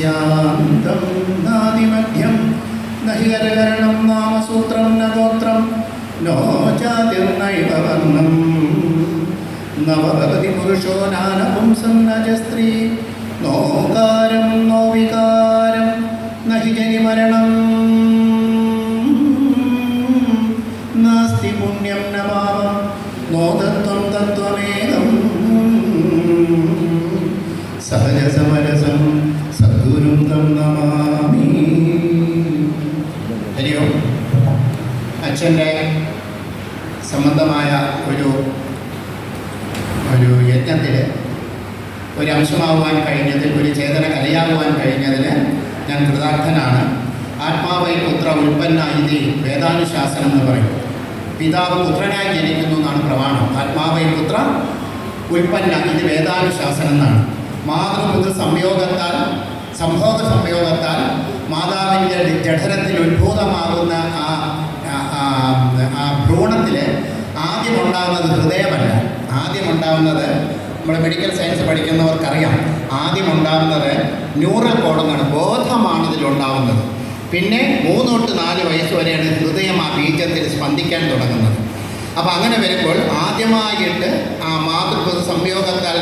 യസ്യാന്തം നാദിമധ്യം നഹി നാമസൂത്രം ന ഗോത്രം നോ നവഭവതി പുരുഷോ നാനപുംസം നജസ്ത്രീ. നോകാരം നോ അച്ഛന്റെ സംബന്ധമായ ഒരു ഒരു യജ്ഞത്തിൽ ഒരു അംശമാകുവാൻ കഴിഞ്ഞതിൽ ഒരു ചേതന കലയാകുവാൻ കഴിഞ്ഞതിൽ ഞാൻ കൃതാർത്ഥനാണ്. ആത്മാവൈ പുത്ര ഉൽപ്പന്ന ഇതിൽ വേദാനുശാസനം എന്ന് പറയും. പിതാവ് പുത്രനായി ജനിക്കുന്നു എന്നാണ് പ്രമാണം. ആത്മാവൈ പുത്ര ഉൽപ്പന്ന ഇത് വേദാനുശാസനം എന്നാണ്. മാതൃപുത്ര സംയോഗത്താൽ സംഭോഗ സംയോഗത്താൽ മാതാവിന്റെ ജഠരത്തിൽ ഉത്ഭൂതമാകുന്ന ആ ആ- ആ- ആ ഭ്രൂണത്തിൽ ആദ്യം ഉണ്ടാകുന്നത് ഹൃദയമല്ല ആദ്യം ഉണ്ടാകുന്നത് നമ്മൾ മെഡിക്കൽ സയൻസ് പഠിക്കുന്നവർക്കറിയാം. ആദ്യം ഉണ്ടാകുന്നത് ന്യൂറൽ കോഡെന്നാണ് ബോധമാണ് ഇതിലുണ്ടാകുന്നത് പിന്നെ മൂന്ന് തൊട്ട് നാല് വയസ്സ് വരെയാണ് ഹൃദയം ആ ബീജത്തിൽ സ്പന്ദിക്കാൻ തുടങ്ങുന്നത്. അപ്പോൾ അങ്ങനെ വരുമ്പോൾ ആദ്യമായിട്ട് ആ മാതൃത്വ സംയോഗത്താൽ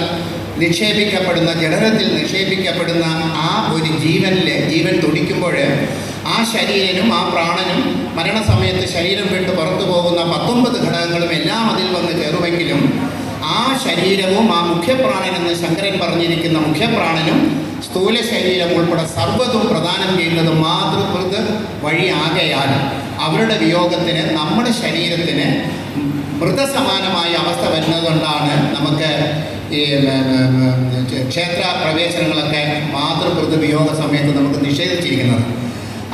നിക്ഷേപിക്കപ്പെടുന്ന ജനനത്തിൽ നിക്ഷേപിക്കപ്പെടുന്ന ആ ഒരു ജീവനിൽ ജീവൻ തുടിക്കുമ്പോൾ ആ ശരീരനും ആ പ്രാണനും മരണസമയത്ത് ശരീരം വിട്ട് പുറത്തു പോകുന്ന പത്തൊമ്പത് ഘടകങ്ങളും എല്ലാം അതിൽ വന്ന് കയറുമെങ്കിലും ആ ശരീരവും ആ മുഖ്യപ്രാണനെന്ന് ശങ്കരൻ പറഞ്ഞിരിക്കുന്ന മുഖ്യപ്രാണനും സ്ഥൂല ശരീരം ഉൾപ്പെടെ സർവതും പ്രദാനം ചെയ്യുന്നത് മാതൃപൃത് വഴിയാകയാൽ അവരുടെ വിയോഗത്തിന് നമ്മുടെ ശരീരത്തിന് മൃതസമാനമായ അവസ്ഥ വരുന്നതുകൊണ്ടാണ് നമുക്ക് ഈ ക്ഷേത്ര പ്രവേശനങ്ങളൊക്കെ മാതൃപൃത് വിയോഗ സമയത്ത് നമുക്ക് നിഷേധിച്ചിരിക്കുന്നത്.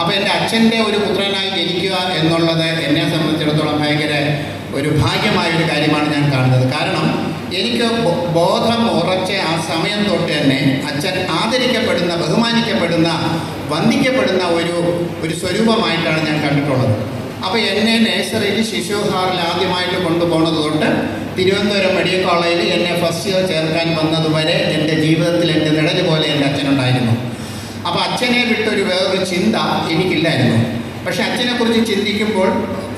അപ്പോൾ എന്റെ അച്ഛന്റെ ഒരു പുത്രനായി ജനിക്കുക എന്നുള്ളത് എന്നെ സംബന്ധിച്ചിടത്തോളം ഭയങ്കര ഒരു ഭാഗ്യമായ ഒരു കാര്യമാണ് ഞാൻ കാണുന്നത്. കാരണം എനിക്ക് ബോധം ഉറച്ച ആ സമയം തൊട്ട് തന്നെ അച്ഛൻ ആദരിക്കപ്പെടുന്ന ബഹുമാനിക്കപ്പെടുന്ന വന്ദിക്കപ്പെടുന്ന ഒരു ഒരു സ്വരൂപമായിട്ടാണ് ഞാൻ കണ്ടിട്ടുള്ളത്. അപ്പോൾ എന്നെ നേഴ്സറിയിൽ ശിശുഹാറിൽ ആദ്യമായിട്ട് കൊണ്ടുപോകുന്നത് തൊട്ട് തിരുവനന്തപുരം മെഡിക്കൽ കോളേജിൽ എന്നെ ഫസ്റ്റ് ഇയർ ചേർക്കാൻ വന്നതുവരെ എന്റെ ജീവിതത്തിൽ എന്റെ നിഴൽ പോലെ എന്റെ അച്ഛനുണ്ടായിരുന്നു. അപ്പോൾ അച്ഛനെ വിട്ടൊരു വേറൊരു ചിന്ത എനിക്കില്ലായിരുന്നു. പക്ഷെ അച്ഛനെക്കുറിച്ച് ചിന്തിക്കുമ്പോൾ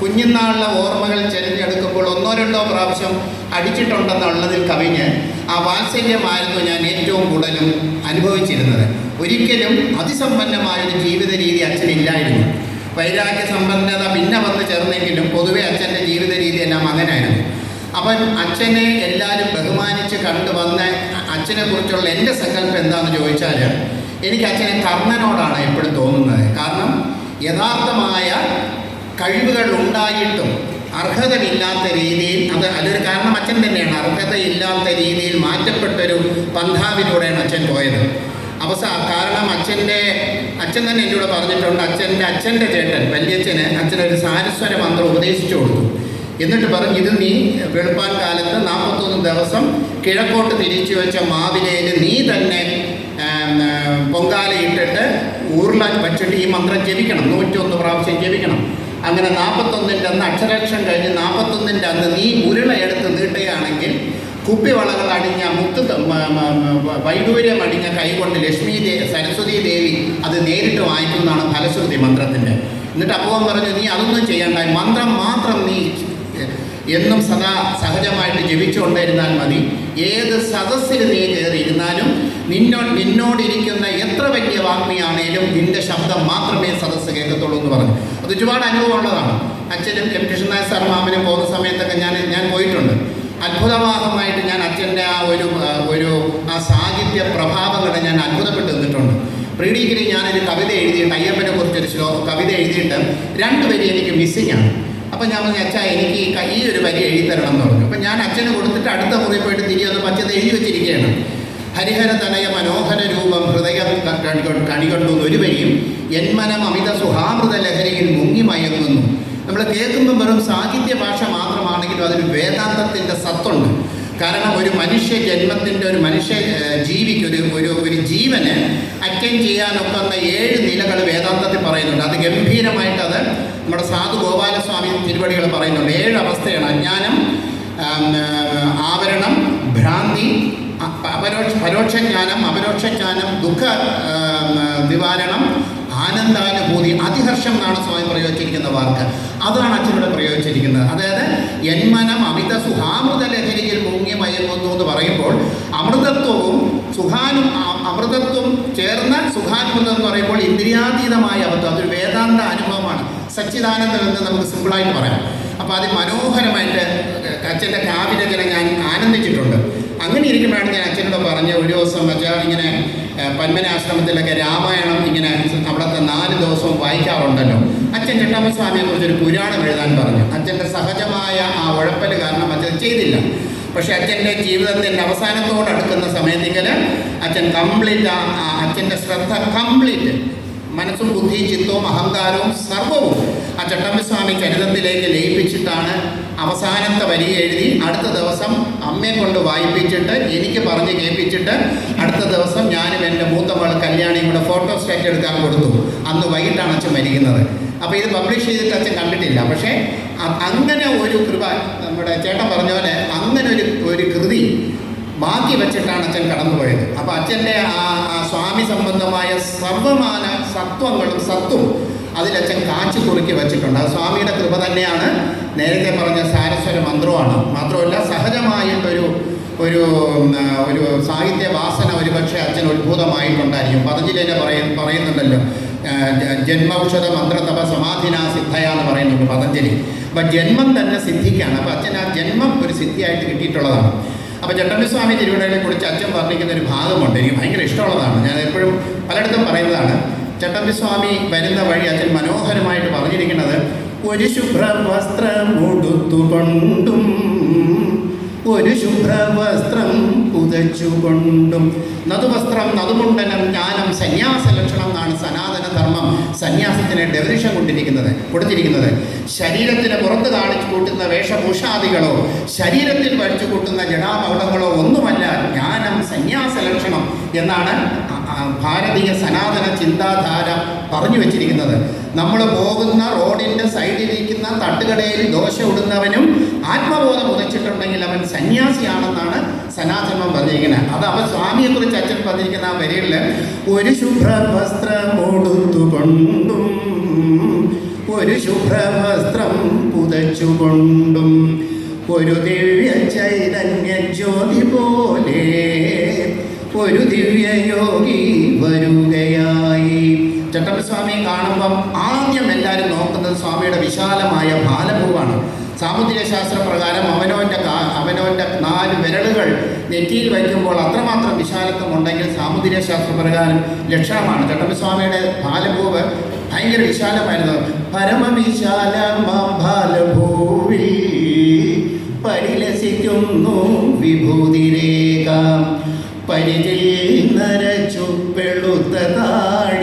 കുഞ്ഞുനാളിലെ ഓർമ്മകൾ തിരഞ്ഞെടുക്കുമ്പോൾ ഒന്നോ രണ്ടോ പ്രാവശ്യം അടിച്ചിട്ടുണ്ടെന്നുള്ളതിൽ കവിഞ്ഞ് ആ വാത്സല്യമായിരുന്നു ഞാൻ ഏറ്റവും കൂടുതലും അനുഭവിച്ചിരുന്നത്. ഒരിക്കലും അതിസമ്പന്നമായൊരു ജീവിത രീതി അച്ഛനില്ലായിരുന്നു. വൈരാഗ്യ സമ്പന്നത പിന്നെ വന്ന് ചേർന്നെങ്കിലും പൊതുവെ അച്ഛന്റെ ജീവിത രീതി എല്ലാം അങ്ങനായിരുന്നു. അവൻ അച്ഛനെ എല്ലാവരും ബഹുമാനിച്ച് കണ്ടുവന്ന് അച്ഛനെ കുറിച്ചുള്ള എന്റെ സങ്കല്പം എന്താണെന്ന് ചോദിച്ചാൽ എനിക്ക് അച്ഛനെ കർണനോടാണ് എപ്പോഴും തോന്നുന്നത്. കാരണം യഥാർത്ഥമായ കഴിവുകൾ ഉണ്ടായിട്ടും അർഹതമില്ലാത്ത രീതിയിൽ അത് അതൊരു കാരണം അച്ഛൻ തന്നെയാണ്. അർഹതയില്ലാത്ത രീതിയിൽ മാറ്റപ്പെട്ടൊരു പന്ഥാവിലൂടെയാണ് അച്ഛൻ പോയത്. അവസ കാരണം അച്ഛന്റെ അച്ഛൻ തന്നെ എന്നോട് പറഞ്ഞിട്ടുണ്ട് അച്ഛന്റെ അച്ഛന്റെ ചേട്ടൻ വല്യച്ഛന് അച്ഛനൊരു സാരസ്വര മന്ത്രം ഉപദേശിച്ചു കൊടുത്തു. എന്നിട്ട് പറഞ്ഞു ഇത് നീ വെളുപ്പാൻ കാലത്ത് നാൽപ്പത്തൊന്ന് ദിവസം കിഴക്കോട്ട് തിരിച്ചു വെച്ച മാവിലയിൽ നീ തന്നെ പൊങ്കാലയിട്ടിട്ട് ഉരുള വച്ചിട്ട് ഈ മന്ത്രം ജപിക്കണം. നൂറ്റൊന്ന് പ്രാവശ്യം ജപിക്കണം. അങ്ങനെ നാൽപ്പത്തൊന്നിന്റെ അന്ന് അക്ഷരാക്ഷം കഴിഞ്ഞ് നാൽപ്പത്തൊന്നിന്റെ അന്ന് നീ ഉരുള എടുത്ത് നീട്ടുകയാണെങ്കിൽ കുപ്പിവളകൾ അടിഞ്ഞ മുത്ത് വൈഡൂര്യം അടിഞ്ഞ കൈകൊണ്ട് ലക്ഷ്മി ദേ സരസ്വതി ദേവി അത് നേരിട്ട് വാങ്ങിക്കുന്നതാണ് ഫലശ്രുതി മന്ത്രത്തിന്റെ എന്നിട്ട് അപ്പോൾ പറഞ്ഞു നീ അതൊന്നും ചെയ്യണ്ട. മന്ത്രം മാത്രം നീ എന്നും സദാ സഹജമായിട്ട് ജപിച്ചുകൊണ്ടിരുന്നാൽ മതി. ഏത് സദസ്സിൽ നീ കയറിയിരുന്നാലും നിന്നോ നിന്നോടിരിക്കുന്ന എത്ര വലിയ വാഗ്മിയാണേലും നിന്റെ ശബ്ദം മാത്രമേ സദസ്സ് കേൾക്കത്തുള്ളൂ എന്ന് പറഞ്ഞു. അത് ഒരുപാട് അനുഭവമുള്ളതാണ്. അച്ഛനും എം കൃഷ്ണനായ സാർ മാമനും പോകുന്ന സമയത്തൊക്കെ ഞാൻ ഞാൻ പോയിട്ടുണ്ട്. അത്ഭുതമാകമായിട്ട് ഞാൻ അച്ഛന്റെ ആ ഒരു ഒരു ആ സാഹിത്യ പ്രഭാവങ്ങളെ ഞാൻ അത്ഭുതപ്പെട്ട് നിന്നിട്ടുണ്ട്. പ്രീ ഞാനൊരു കവിത എഴുതിയിട്ട് അയ്യപ്പനെ കുറിച്ചൊരു ശ്ലോ കവിത എഴുതിയിട്ട് രണ്ട് വരി എനിക്ക് മിസ്സിംഗ് ആണ്. അപ്പം ഞാൻ പറഞ്ഞു അച്ഛാ എനിക്ക് ഈ ഒരു വരി എഴുതി തരണം എന്ന് പറഞ്ഞു. അപ്പം ഞാൻ അച്ഛന് കൊടുത്തിട്ട് അടുത്ത മുറി പോയിട്ട് തിരികെ ഒന്ന് പച്ചത് എഴുതി വെച്ചിരിക്കുകയാണ്. ഹരിഹര തനയ മനോഹര രൂപം ഹൃദയം കണികണ്ടു കണികൊ- കണികൊണ്ടു ഒരു വരിയും എന്മനം അമിത സുഹാമൃത ലഹരിയിൽ മുങ്ങി മയങ്ങുന്നു. നമ്മൾ കേൾക്കുമ്പോൾ വെറും സാഹിത്യ ഭാഷ മാത്രമാണെങ്കിലും അതിന് വേദാന്തത്തിന്റെ സത്തുണ്ട്. കാരണം ഒരു മനുഷ്യ ജന്മത്തിന്റെ ഒരു മനുഷ്യ ജീവിക്ക് ഒരു ഒരു ഒരു ജീവന് അറ്റൈൻ ചെയ്യാനൊക്കുന്ന ഏഴ് നിലകൾ വേദാന്തത്തിൽ പറയുന്നുണ്ട്. അത് ഗംഭീരമായിട്ട് അത് നമ്മുടെ സാധു ഗോപാലസ്വാമി തിരുവടികൾ പറയുന്നുണ്ട്. ഏഴ് അവസ്ഥയാണ്. അജ്ഞാനം ആവരണം ഭ്രാന്തി പരോക്ഷജ്ഞാനം അപരോക്ഷജ്ഞാനം ദുഃഖ നിവാരണം ആനന്ദാനുഭൂതി അതിഹർഷം എന്നാണ് സ്വാമി പ്രയോഗിച്ചിരിക്കുന്ന വാക്ക്. അതാണ് അച്ഛനോട് പ്രയോഗിച്ചിരിക്കുന്നത്. അതായത് എന്മനം അമിത സുഹാമൃത ലഹരിയിൽ മുങ്ങി മയങ്ങുന്നു എന്ന് പറയുമ്പോൾ അമൃതത്വവും സുഖാനും അ- അമൃതത്വം ചേർന്ന സുഖാനുഭൂതം എന്ന് പറയുമ്പോൾ ഇന്ദ്രിയാതീതമായ അബദ്ധം. അതൊരു വേദാന്ത അനുഭവമാണ്. സച്ചിദാനന്ദം എന്ന് നമുക്ക് സിമ്പിളായിട്ട് പറയാം. അപ്പോൾ അത് മനോഹരമായിട്ട് അച്ഛന്റെ കാവ്യരചന ഞാൻ ആനന്ദിച്ചിട്ടുണ്ട്. അങ്ങനെ ഇരിക്കുമ്പോഴാണ് ഞാൻ അച്ഛനോട് പറഞ്ഞ ഒരു ദിവസം വെച്ചാൽ ഇങ്ങനെ പന്മനാശ്രമത്തിലൊക്കെ രാമായണം ഇങ്ങനെ അവിടുത്തെ നാല് ദിവസവും വായിക്കാറുണ്ടല്ലോ. അച്ഛൻ ചട്ടമ്പസ്വാമിയെ കുറിച്ച് ഒരു പുരാണം എഴുതാൻ പറഞ്ഞു. അച്ഛന്റെ സഹജമായ ആ ഉഴപ്പൽ കാരണം അച്ഛൻ ചെയ്തില്ല. പക്ഷെ അച്ഛന്റെ ജീവിതത്തിന്റെ അവസാനത്തോട് അടുക്കുന്ന സമയത്തെങ്കിൽ അച്ഛൻ കംപ്ലീറ്റ് ആ അച്ഛന്റെ ശ്രദ്ധ കംപ്ലീറ്റ് മനസ്സും ബുദ്ധിയും ചിത്തവും അഹങ്കാരവും സർവവും ആ ചട്ടമ്പിസ്വാമി ചരിതത്തിലേക്ക് ലയിപ്പിച്ചിട്ടാണ് അവസാനത്തെ വരി എഴുതി അടുത്ത ദിവസം അമ്മയെ കൊണ്ട് വായിപ്പിച്ചിട്ട് എനിക്ക് പറഞ്ഞ് കേൾപ്പിച്ചിട്ട് അടുത്ത ദിവസം ഞാനും എന്റെ മൂത്ത മകൾ കല്യാണിയും കൂടെ ഫോട്ടോ സ്റ്റാറ്റ് എടുക്കാൻ കൊടുത്തു. അന്ന് വൈകിട്ടാണ് അച്ഛൻ മരിക്കുന്നത്. അപ്പോൾ ഇത് പബ്ലിഷ് ചെയ്തിട്ട് അച്ഛൻ കണ്ടിട്ടില്ല. പക്ഷേ അങ്ങനെ ഒരു കൃപ നമ്മുടെ ചേട്ടൻ പറഞ്ഞ പോലെ അങ്ങനെ ഒരു ഒരു കൃതി ബാക്കി വെച്ചിട്ടാണ് അച്ഛൻ കടന്നുപോയത്. അപ്പോൾ അച്ഛന്റെ ആ സ്വാമി സംബന്ധമായ സർവമാന സത്വങ്ങളും സത്വം അതിലച്ഛൻ കാച്ചു കുറുക്കി വെച്ചിട്ടുണ്ട്. അത് സ്വാമിയുടെ കൃപ തന്നെയാണ്. നേരത്തെ പറഞ്ഞ സാരസ്വര മന്ത്രമാണ് മാത്രമല്ല സഹജമായിട്ടൊരു ഒരു ഒരു സാഹിത്യ വാസന ഒരുപക്ഷെ അച്ഛൻ ഉത്ഭൂതമായിട്ടുണ്ടായിരിക്കും. പതഞ്ജലിനെ പറയ പറയുന്നുണ്ടല്ലോ ജന്മൌഷധ മന്ത്രതപ സമാധിന സിദ്ധയ എന്ന് പറയുന്നുണ്ട് പതഞ്ജലി. അപ്പം ജന്മം തന്നെ സിദ്ധിക്കാണ്. അപ്പം അച്ഛൻ ആ ജന്മം ഒരു സിദ്ധിയായിട്ട് കിട്ടിയിട്ടുള്ളതാണ്. അപ്പോൾ ചട്ടമ്പിസ്വാമി തിരുവനന്തപുരത്തെ കുറിച്ച് അച്ഛൻ വർണിക്കുന്ന ഒരു ഭാഗമുണ്ട്. എനിക്ക് ഭയങ്കര ഇഷ്ടമുള്ളതാണ്. ഞാൻ എപ്പോഴും പലയിടത്തും പറയുന്നതാണ്. ചട്ടമ്പിസ്വാമി വരുന്ന വഴി അച്ഛൻ മനോഹരമായിട്ട് പറഞ്ഞിരിക്കുന്നത് ഒരു ശുഭ്ര വസ്ത്രമുടുത്തുകൊണ്ടും ഒരു ശുഭ്രവസ്ത്രം പുതച്ചുകൊണ്ടും. നതുവസ്ത്രം നതുമുണ്ടനം ജ്ഞാനം സന്യാസ ലക്ഷണം എന്നാണ് സനാതന ധർമ്മം സന്യാസത്തിന് ഡെഫിനിഷൻ കൊണ്ടിരിക്കുന്നത് കൊടുത്തിരിക്കുന്നത്. ശരീരത്തിന് പുറത്ത് കാണിച്ചു കൂട്ടുന്ന വേഷഭൂഷാദികളോ ശരീരത്തിൽ വഴിച്ചു കൂട്ടുന്ന ജടാമൗഢങ്ങളോ ഒന്നുമല്ല ജ്ഞാനം സന്യാസ ലക്ഷണം എന്നാണ് ഭാരതീയ സനാതന ചിന്താധാര പറഞ്ഞു വെച്ചിരിക്കുന്നത്. നമ്മൾ പോകുന്ന റോഡിന്റെ സൈഡിലിരിക്കുന്ന തട്ടുകടയിൽ ദോശ ഇടുന്നവനും ആത്മബോധം ഉദിച്ചിട്ടുണ്ടെങ്കിൽ അവൻ സന്യാസിയാണെന്നാണ് സനാതനം പറഞ്ഞിരിക്കുന്നത്. അത് അവൻ സ്വാമിയെക്കുറിച്ച് അച്ഛൻ പറഞ്ഞിരിക്കുന്ന ആ വരികളിൽ ഒരു ശുഭ്ര വസ്ത്രമോടുത്തുകൊണ്ടും ഒരു ശുഭ്രവസ്ത്രം പുതച്ചുകൊണ്ടും ഒരു ദിവ്യ ചൈതന്യ ജ്യോതി പോലെ ഒരു ദിവ്യയോഗി ചട്ടമ്പസ്വാമി കാണുമ്പം ആദ്യം എല്ലാവരും നോക്കുന്നത് സ്വാമിയുടെ വിശാലമായ ബാലഭൂവാണ് സാമുദ്രിക ശാസ്ത്ര പ്രകാരം അവനവന്റെ കാ അവനവന്റെ നാല് വിരലുകൾ നെറ്റിയിൽ വയ്ക്കുമ്പോൾ അത്രമാത്രം വിശാലത്വം ഉണ്ടെങ്കിൽ സാമുദ്രിക ശാസ്ത്ര പ്രകാരം ലക്ഷണമാണ്. ചട്ടമ്പസ്വാമിയുടെ ബാലഭൂവ് ഭയങ്കര വിശാലമായിരുന്നു. പരമവിശാലമാം ബാലഭൂവിൽ പരിലസിക്കുന്നു വിഭൂതിരേഖ. പരിചിൽ നരച്ചു പെളുത്ത താടി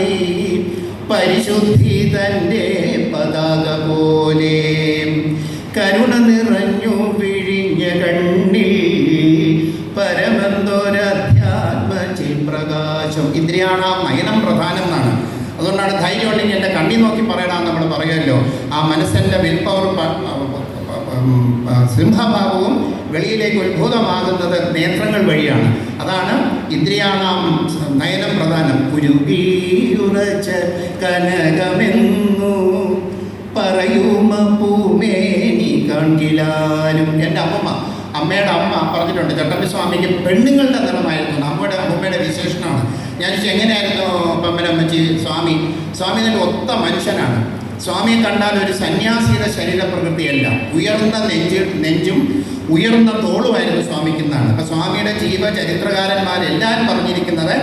പരിശുദ്ധി തന്റെ പതാക പോലെ. കരുണ നിറഞ്ഞു വിഴിഞ്ഞ കണ്ണിൽ പരമന്തോരധ്യാത്മചി പ്രകാശം ഇന്ദ്രിയാണ് ആ മയനം പ്രധാനം എന്നാണ് അതുകൊണ്ടാണ് ധൈര്യം ഉണ്ടെങ്കിൽ എന്റെ കണ്ണി നോക്കി പറയണമെന്ന് നമ്മൾ പറയുമല്ലോ. ആ മനസ്സിന്റെ വിൽ പവർ സിംഹഭാവവും വെളിയിലേക്ക് ഉത്ഭുതമാകുന്നത് നേത്രങ്ങൾ വഴിയാണ്. അതാണ് ഇന്ദ്രിയാണാം നയനം പ്രധാനം. ഉരുകിയുറച്ച കനകമെന്നു പറയുമ പൂമേനി കാണിലാലും എന്റെ അമ്മമ്മ അമ്മയുടെ അമ്മ പറഞ്ഞിട്ടുണ്ട് ചട്ടമ്പി സ്വാമിക്ക് പെണ്ണുങ്ങളുടെ നിറമായിരുന്നു. അമ്മയുടെ അമ്മയുടെ വിശേഷണമാണ്. ഞാൻ എങ്ങനെയായിരുന്നു പമ്മനമ്മച്ചി സ്വാമി? സ്വാമി നല്ല ഒത്ത മനുഷ്യനാണ്. സ്വാമിയെ കണ്ടാൽ ഒരു സന്യാസിയുടെ ശരീരപ്രകൃതിയല്ല. ഉയർന്ന നെഞ്ച് നെഞ്ചും ഉയർന്ന തോളുമായിരുന്നു സ്വാമിക്കുന്നതാണ് അപ്പം സ്വാമിയുടെ ജീവ ചരിത്രകാരന്മാരെല്ലാം പറഞ്ഞിരിക്കുന്നത്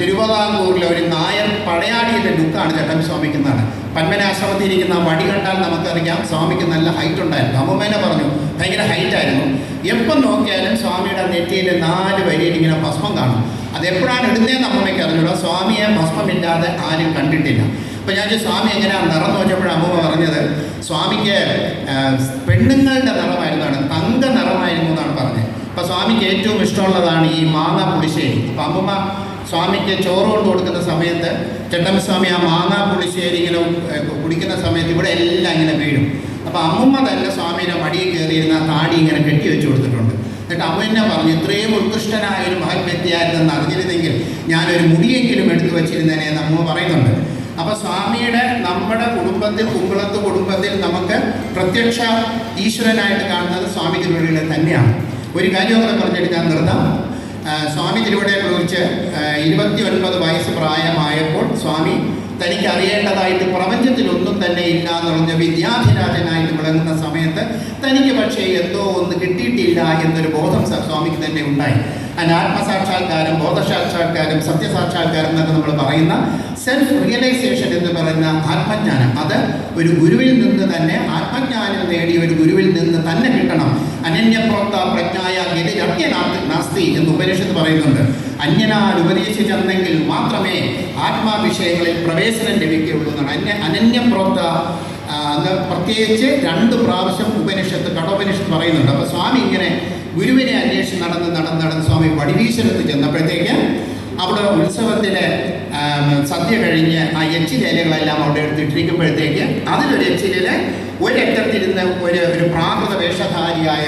തിരുവിതാംകൂറിലെ ഒരു നായർ പടയാളിയുടെ ലുക്കാണ് ചട്ടമ്പി സ്വാമിക്കുന്നതാണ് പന്മനാശ്രമത്തിൽ ഇരിക്കുന്ന വടി കണ്ടാൽ നമുക്കറിയാം സ്വാമിക്ക് നല്ല ഹൈറ്റ് ഉണ്ടായിരുന്നു. അമ്മമേനെ പറഞ്ഞു ഭയങ്കര ഹൈറ്റ് ആയിരുന്നു. എപ്പം നോക്കിയാലും സ്വാമിയുടെ നെറ്റിയിൽ നാല് വരിയിൽ ഇങ്ങനെ ഭസ്മം കാണും. അതെപ്പോഴാണ് ഇടുന്നതെന്ന് അമ്മമ്മയ്ക്ക് അറിഞ്ഞൂടാ. സ്വാമിയെ ഭസ്മമില്ലാതെ ആരും കണ്ടിട്ടില്ല. അപ്പോൾ ഞാൻ സ്വാമി എങ്ങനെയാണ് നിറം നോക്കിയപ്പോഴാണ് അമ്മ പറഞ്ഞത് സ്വാമിക്ക് പെണ്ണുങ്ങളുടെ നിറമായിരുന്നാണ് തങ്ക നിറമായിരുന്നു എന്നാണ് പറഞ്ഞത്. അപ്പോൾ സ്വാമിക്ക് ഏറ്റവും ഇഷ്ടമുള്ളതാണ് ഈ മാങ്ങ പുളിശ്ശേരി. അപ്പം അമ്മമ്മ സ്വാമിക്ക് ചോറ് കൊണ്ട് കൊടുക്കുന്ന സമയത്ത് ചെട്ടമ്മ സ്വാമി ആ മാങ്ങ പുളിശ്ശേരി ഇങ്ങനെ കുടിക്കുന്ന സമയത്ത് ഇവിടെ എല്ലാം ഇങ്ങനെ വീഴും. അപ്പോൾ അമ്മമ്മ തന്നെ സ്വാമിയുടെ മടിയിൽ കയറിയിരുന്ന താടി ഇങ്ങനെ കെട്ടി വെച്ച് കൊടുത്തിട്ടുണ്ട്. എന്നിട്ട് അമ്മ എന്നെ പറഞ്ഞു ഇത്രയും ഉത്കൃഷ്ടനായ ഒരു മഹത് വ്യക്തിയായിരുന്നെന്ന് അറിഞ്ഞിരുന്നെങ്കിൽ ഞാനൊരു മുടിയെങ്കിലും എടുത്തു വച്ചിരുന്നേനെ എന്ന് അമ്മ പറയുന്നുണ്ട്. അപ്പോൾ സ്വാമിയുടെ നമ്മുടെ കുടുംബത്തിൽ കുമ്പളത്ത് കുടുംബത്തിൽ നമുക്ക് പ്രത്യക്ഷ ഈശ്വരനായിട്ട് കാണുന്നത് സ്വാമി തിരുവടികളെ തന്നെയാണ്. ഒരു കാര്യം കൂടെ പറഞ്ഞിട്ട് ഞാൻ നിർത്താം. സ്വാമി തിരുവടിയെ കുറിച്ച് ഇരുപത്തി ഒൻപത് വയസ്സ് പ്രായമായപ്പോൾ സ്വാമി തനിക്ക് അറിയേണ്ടതായിട്ട് പ്രപഞ്ചത്തിലൊന്നും തന്നെ ഇല്ല എന്ന് പറഞ്ഞ വിദ്യാധിരാജനായിട്ട് വിളങ്ങുന്ന സമയത്ത് തനിക്ക് പക്ഷേ എന്തോ ഒന്ന് കിട്ടിയിട്ടില്ല എന്നൊരു ബോധം സ്വാമിക്ക് തന്നെ ഉണ്ടായി. അതിന് ആത്മസാക്ഷാത്കാരം ബോധസാക്ഷാത്കാരം സത്യസാക്ഷാത്കാരം എന്നൊക്കെ നമ്മൾ പറയുന്ന സെൽഫ് റിയലൈസേഷൻ എന്ന് പറയുന്ന ആത്മജ്ഞാനം. അത് ഒരു ഗുരുവിൽ നിന്ന് തന്നെ ആത്മജ്ഞാനം നേടിയ ഒരു ഗുരുവിൽ നിന്ന് തന്നെ കിട്ടണം. അനന്യപ്രോക്ത പ്രജ്ഞായ ഗതിരജ്ഞനാസ്തി നാസ്തി എന്ന് ഉപനിഷത്ത് പറയുന്നുണ്ട്. അന്യനാൽ ഉപദേശിച്ചെന്നെങ്കിൽ മാത്രമേ ആത്മാവിഷയങ്ങളിൽ പ്രവേശനം ലഭിക്കുകയുള്ളൂ എന്നാണ്. അന്യ അനന്യപ്രോക്ത പ്രത്യേകിച്ച് രണ്ട് പ്രാവശ്യം ഉപനിഷത്ത് കടോപനിഷത്ത് പറയുന്നുണ്ട്. അപ്പോൾ സ്വാമി ഇങ്ങനെ ഗുരുവിനെ അന്വേഷിച്ച് നടന്ന് നടന്ന് നടന്ന് സ്വാമി വടിവീശ്വരത്ത് ചെന്നപ്പോഴത്തേക്ക് അവിടെ ഉത്സവത്തിലെ സദ്യ കഴിഞ്ഞ് ആ എച്ചിലേലകളെല്ലാം അവിടെ എടുത്തിട്ടിരിക്കുമ്പോഴത്തേക്ക് അതിലൊരു ഒരു ഒരറ്റത്തിരുന്ന് ഒരു ഒരു പ്രാകൃത വേഷധാരിയായ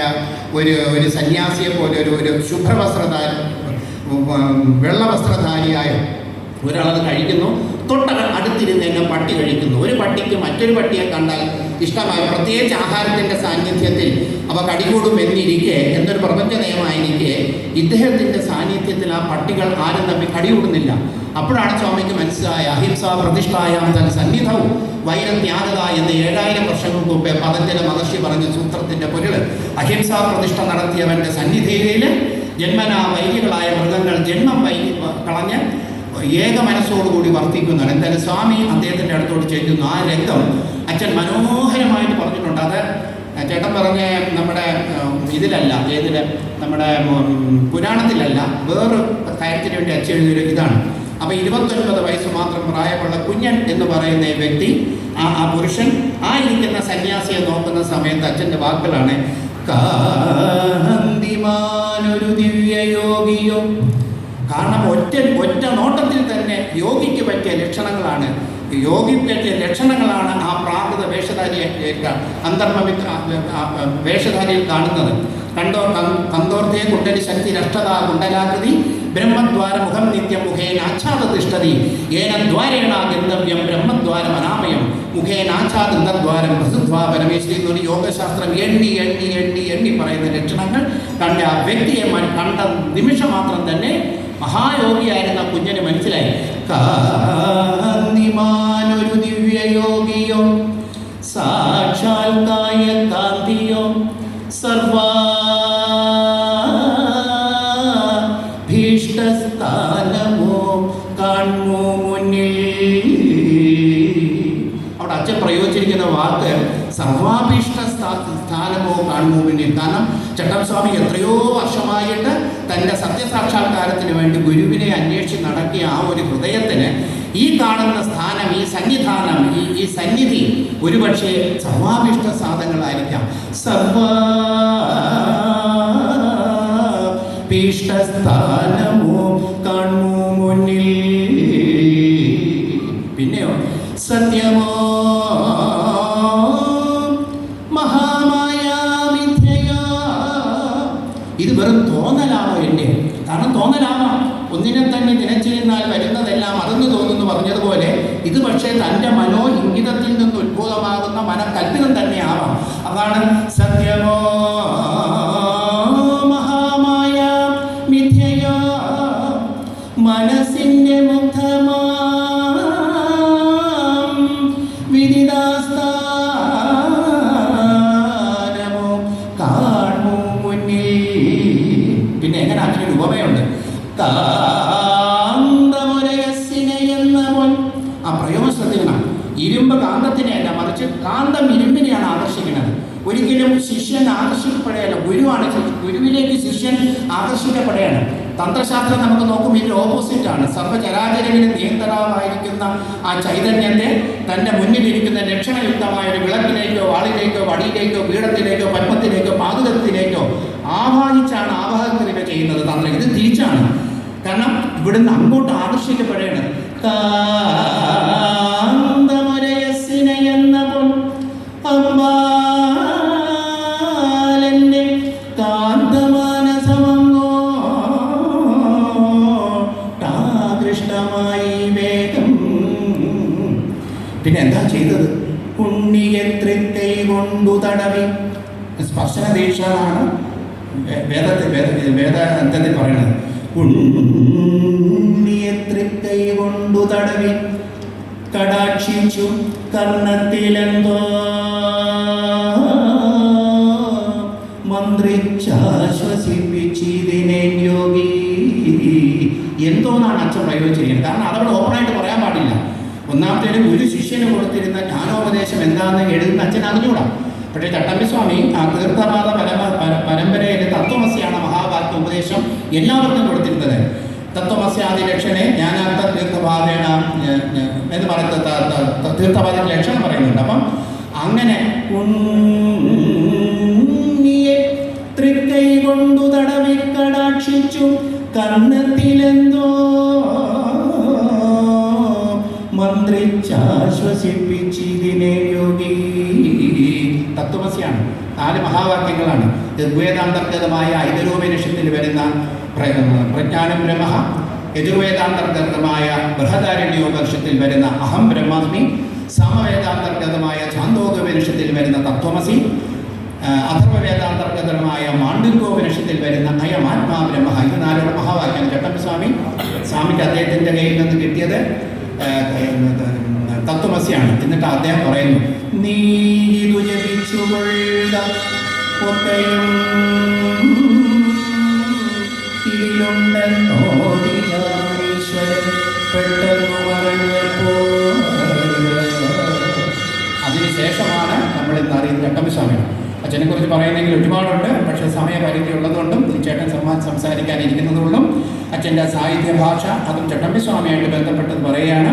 ഒരു ഒരു സന്യാസിയെ പോലെ ഒരു ഒരു ശുഭ്രവസ്ത്രധാരി വെള്ളവസ്ത്രധാരിയായ ഒരാളത് കഴിക്കുന്നു. തൊട്ട അടുത്തിരുന്ന് തന്നെ പട്ടി കഴിക്കുന്നു. ഒരു പട്ടിക്ക് മറ്റൊരു പട്ടിയെ കണ്ടാൽ ഇഷ്ടമായി പ്രത്യേകിച്ച് ആഹാരത്തിന്റെ സാന്നിധ്യത്തിൽ അവ കടികൂടും എന്നിരിക്കെ എന്നൊരു പ്രപഞ്ച നിയമമായിരിക്കെ ഇദ്ദേഹത്തിന്റെ സാന്നിധ്യത്തിൽ ആ പട്ടികൾ ആരും തമ്മിൽ കടികൂടുന്നില്ല. അപ്പോഴാണ് സ്വാമിക്ക് മനസ്സിലായ അഹിംസ പ്രതിഷ്ഠായാം തൻ സന്നിധവും വൈരത്യാഗത എന്ന് ഏഴായിരം വർഷങ്ങൾക്ക് മുമ്പേ പതഞ്ജല മഹർഷി പറഞ്ഞ സൂത്രത്തിന്റെ പൊരുൾ അഹിംസ പ്രതിഷ്ഠ നടത്തിയവന്റെ സന്നിധിയിൽ ജന്മനാ വൈരികളായ മൃഗങ്ങൾ ജന്മം വൈ കളഞ്ഞ് ഏക മനസ്സോടുകൂടി വർത്തിക്കുന്നതാണ്. എന്തായാലും സ്വാമി അദ്ദേഹത്തിന്റെ അടുത്തോട്ട് ചെല്ലുന്നു ആ രംഗം അച്ഛൻ മനോഹരമായിട്ട് പറഞ്ഞിട്ടുണ്ട്. അത് ചേട്ടൻ പറഞ്ഞ നമ്മുടെ ഇതിലല്ല ഏതിൽ നമ്മുടെ പുരാണത്തിലല്ല വേറൊരു കാര്യത്തിന് വേണ്ടി അച്ഛൻ എഴുതിയൊരു ഇതാണ്. അപ്പോൾ ഇരുപത്തൊൻപത് വയസ്സ് മാത്രം പ്രായമുള്ള കുഞ്ഞൻ എന്ന് പറയുന്ന വ്യക്തി ആ ആ പുരുഷൻ ആ ഇരിക്കുന്ന സന്യാസിയെ നോക്കുന്ന സമയത്ത് അച്ഛന്റെ വാക്കുകളാണ് കാന്തിമാനൊരു ദിവ്യയോഗിയോ കാരണം ഒറ്റ ഒറ്റ നോട്ടത്തിൽ തന്നെ യോഗിക്ക് പറ്റിയ ലക്ഷണങ്ങളാണ്. യോഗിക്ക് പറ്റിയ ലക്ഷണങ്ങളാണ് ആ പ്രാകൃത വേഷധാരിയെ അന്തർഭവിച്ച വേഷധാരിയിൽ കാണുന്നത്. കണ്ടോ? കന്തോർത്തേ കുണ്ടലി ശക്തി രഷ്ടത കുണ്ടലാകൃതി ബ്രഹ്മദ്വാര മുഖം നിത്യം മുഖേന ആച്ഛാദതിഷ്ഠതി. ഏന ദ്വാരേണ ഗന്ധവ്യം ബ്രഹ്മദ്വാരം അനാമയം മുഖേന ആച്ഛാദന്തദ്വാരം പ്രസിദ്ധ്വാ പരമേശ്വരി എന്നൊരു യോഗശാസ്ത്രം എണ്ണി എണ്ണി എണ്ണി എണ്ണി പറയുന്ന ലക്ഷണങ്ങൾ കണ്ട ആ വ്യക്തിയെ കണ്ട നിമിഷം മാത്രം തന്നെ മഹായോഗിയായിരുന്ന കുഞ്ഞിന് മനസ്സിലായി. കാന്തിമാനൊരു ദിവ്യയോഗിയോ സാക്ഷാൽ കായ കാന്തിയോ സർവാഭീഷ്ടസ്ഥാനമോ കാൺമോ മുന്നിൽ. അവിടെ അച്ഛൻ പ്രയോഗിച്ചിരിക്കുന്ന വാക്ക് സർവാഭീഷ്ട സ്ഥാനമോ കാണുമോ മുന്നിൽ. കാരണം ചട്ടം സ്വാമി എത്രയോ വർഷമായിട്ട് തന്റെ സത്യസാക്ഷാത്കാരത്തിന് വേണ്ടി ഗുരുവിനെ അന്വേഷിച്ച് നടത്തിയ ആ ഒരു ഹൃദയത്തിന് ഈ കാണുന്ന സ്ഥാനം ഈ സന്നിധാനം ഈ ഈ സന്നിധി ഒരുപക്ഷെ സർവാഭിഷ്ട സാധനങ്ങളായിരിക്കാം. സർവാഭീഷ്ടസ്ഥാനമോ കാണുമോ മുന്നിൽ പിന്നെയോ സത്യമോ തോന്നലാവാം ഒന്നിനെ തന്നെ നിലച്ചിരുന്നാൽ വരുന്നതെല്ലാം അതെന്ന് തോന്നുന്നു പറഞ്ഞതുപോലെ ഇത് പക്ഷേ തന്റെ മനോ ഇംഗിതത്തിൽ നിന്ന് ഉത്ഭൂതമാകുന്ന മനക്കൽപ്പിതം തന്നെയാവാം അതാണ് സത്യമോ ശിഷ്യൻ ആകർഷിക്കപ്പെടുകയല്ല. ഗുരുവാണ് ഗുരുവിലേക്ക് ശിഷ്യൻ ആകർഷിക്കപ്പെടുകയാണ്. തന്ത്രശാസ്ത്രം നമുക്ക് നോക്കും. ഇതിന്റെ ഓപ്പോസിറ്റ് ആണ്. സർവചരാചരങ്ങളിൽ നിയന്ത്രണമായിരിക്കുന്ന ആ ചൈതന്യത്തെ തന്റെ മുന്നിലിരിക്കുന്ന ലക്ഷണയുക്തമായ ഒരു വിളക്കിലേക്കോ വാളിലേക്കോ വടിയിലേക്കോ പീഠത്തിലേക്കോ പത്മത്തിലേക്കോ പാതുകത്തിലേക്കോ ആവാഹിച്ചാണ് ആവാഹത്തിലേക്ക് ചെയ്യുന്നത് തന്ത്രം. ഇത് തിരിച്ചാണ്. കാരണം ഇവിടുന്ന് അങ്ങോട്ട് ആകർഷിക്കപ്പെടുകയാണ്. എന്താ ചെയ്തത്? ഉണ്ണിയെ തൃക്കൈ കൊണ്ടു തടവി. സ്പർശന ദീക്ഷാണ് വേദത്തെ വേദ വേദത്തിൽ പറയുന്നത്. ഉണ്ണിയെ കൊണ്ടു തടവി. കടാക്ഷിച്ചു കർണത്തിലെന്തോ മന്ത്രിച്ചാശ്വസിപ്പിച്ചിതിനെ യോഗി. എന്തോന്നാണ് അച്ഛൻ പ്രയോഗിച്ചിരിക്കുന്നത്? കാരണം അതവിടെ ഓപ്പണായിട്ട് പറയാൻ പാടില്ല. ഒന്നാമത്തെ ഒരു ശിഷ്യന് കൊടുത്തിരുന്ന ജ്ഞാനോപദേശം എന്താണെന്ന് എഴുതുന്ന അച്ഛൻ അറിഞ്ഞൂടാ പക്ഷേ ചട്ടമ്പിസ്വാമി ആ തീർത്ഥപാത പരമ പര- പരമ്പരയിലെ തത്വമസ്യാണ് മഹാഭാരത ഉപദേശം എല്ലാവർക്കും കൊടുത്തിരുന്നത്. തത്വമസ്യാദി ലക്ഷണെ ജ്ഞാനാർത്ഥ തീർത്ഥപാതേണ എന്ന് പറയുന്ന ത- ത- ത- തീർത്ഥപാതയുടെ ലക്ഷണം പറയുന്നുണ്ട്. അപ്പം അങ്ങനെ ഉണ്ണിയെ തൃക്കൈ കൊണ്ടു തടവി കടാക്ഷിച്ചു മന്ത്രിച്ചാശ്വസിപ്പിച്ചിതിനെ യോഗി. തത്വമസിയാണ്. നാല് മഹാവാക്യങ്ങളാണ്. ഋഗ്വേദാന്തർഗതമായ ഐതരോപനിഷത്തിൽ വരുന്ന പ്ര- പ്രജ്ഞാനം ബ്രഹ്മ യജുർവേദാന്തർഗതമായ ബൃഹദാരണ്യോപനിഷത്തിൽ വരുന്ന അഹം ബ്രഹ്മാസ്മി സമവേദാന്തർഗതമായ ചാന്തോകോപനിഷത്തിൽ വരുന്ന തത്വമസി അഥർവവേദാന്തർഗതമായ മാണ്ഡുക്കോപനിഷത്തിൽ വരുന്ന അയം ആത്മാ ബ്രഹ്മ ഇത് നാലുള്ള മഹാവാക്യം ചട്ടമ്പസ്വാമി സ്വാമിക്ക് അദ്ദേഹത്തിന്റെ കയ്യിൽ നിന്ന് കിട്ടിയത് തത്വമസിയാണ്. എന്നിട്ട് അദ്ദേഹം പറയുന്നു നീ ഇതു അതിനുശേഷമാണ് നമ്മൾ ഇന്ന് അറിയുന്ന ചട്ടമ്പിസ്വാമി അച്ഛനെ കുറിച്ച് പറയുന്നെങ്കിൽ ഒരുപാടുണ്ട് പക്ഷേ സമയപരിധി ഉള്ളതുകൊണ്ടും ചേട്ടൻ സംസാരിക്കാനിരിക്കുന്നതുകൊണ്ടും അച്ഛന്റെ സാഹിത്യ ഭാഷ അതും ചട്ടമ്പിസ്വാമിയായിട്ട് ബന്ധപ്പെട്ടത് പറയുകയാണ്.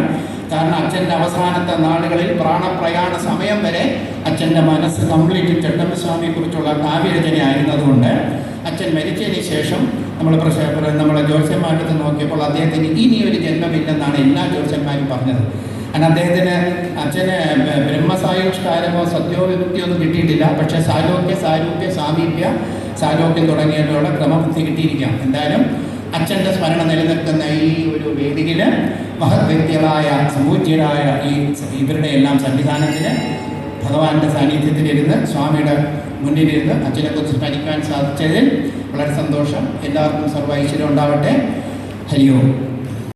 കാരണം അച്ഛന്റെ അവസാനത്തെ നാളുകളിൽ പ്രാണപ്രയാണ സമയം വരെ അച്ഛന്റെ മനസ്സ് കംപ്ലീറ്റ് ചട്ടമ്പിസ്വാമിയെക്കുറിച്ചുള്ള കാവ്യരചനയായിരുന്നതുകൊണ്ട് അച്ഛൻ മരിച്ചതിന് ശേഷം നമ്മൾ നമ്മളെ ജ്യോത്സ്യന്മാരുടെ നോക്കിയപ്പോൾ അദ്ദേഹത്തിന് ഇനിയൊരു ജന്മമില്ലെന്നാണ് എല്ലാ ജ്യോത്സ്യന്മാരും പറഞ്ഞത്. കാരണം അദ്ദേഹത്തിന് അച്ഛന് ബ്രഹ്മസായുഷ്കാരമോ സത്യോവിമുക്തിയോ ഒന്നും കിട്ടിയിട്ടില്ല. പക്ഷേ സാലോക്യ സാരൂപ്യ സാമീപ്യ സാലോക്യം തുടങ്ങിയിട്ടുള്ള ക്രമബുദ്ധി കിട്ടിയിരിക്കാം എന്തായാലും അച്ഛന്റെ സ്മരണ നിലനിൽക്കുന്ന ഈ ഒരു വേദിയിൽ മഹത് വ്യക്തികളായ സമൂഹ്യരായ ഈ ഇവരുടെ എല്ലാം സന്നിധാനത്തിന് ഭഗവാന്റെ സാന്നിധ്യത്തിലിരുന്ന് സ്വാമിയുടെ മുന്നിലിരുന്ന് അച്ഛനെക്കുറിച്ച് സ്മരിക്കാൻ സാധിച്ചതിൽ വളരെ സന്തോഷം. എല്ലാവർക്കും സർവ ഐശ്വര്യം ഉണ്ടാവട്ടെ. ഹരി ഓം.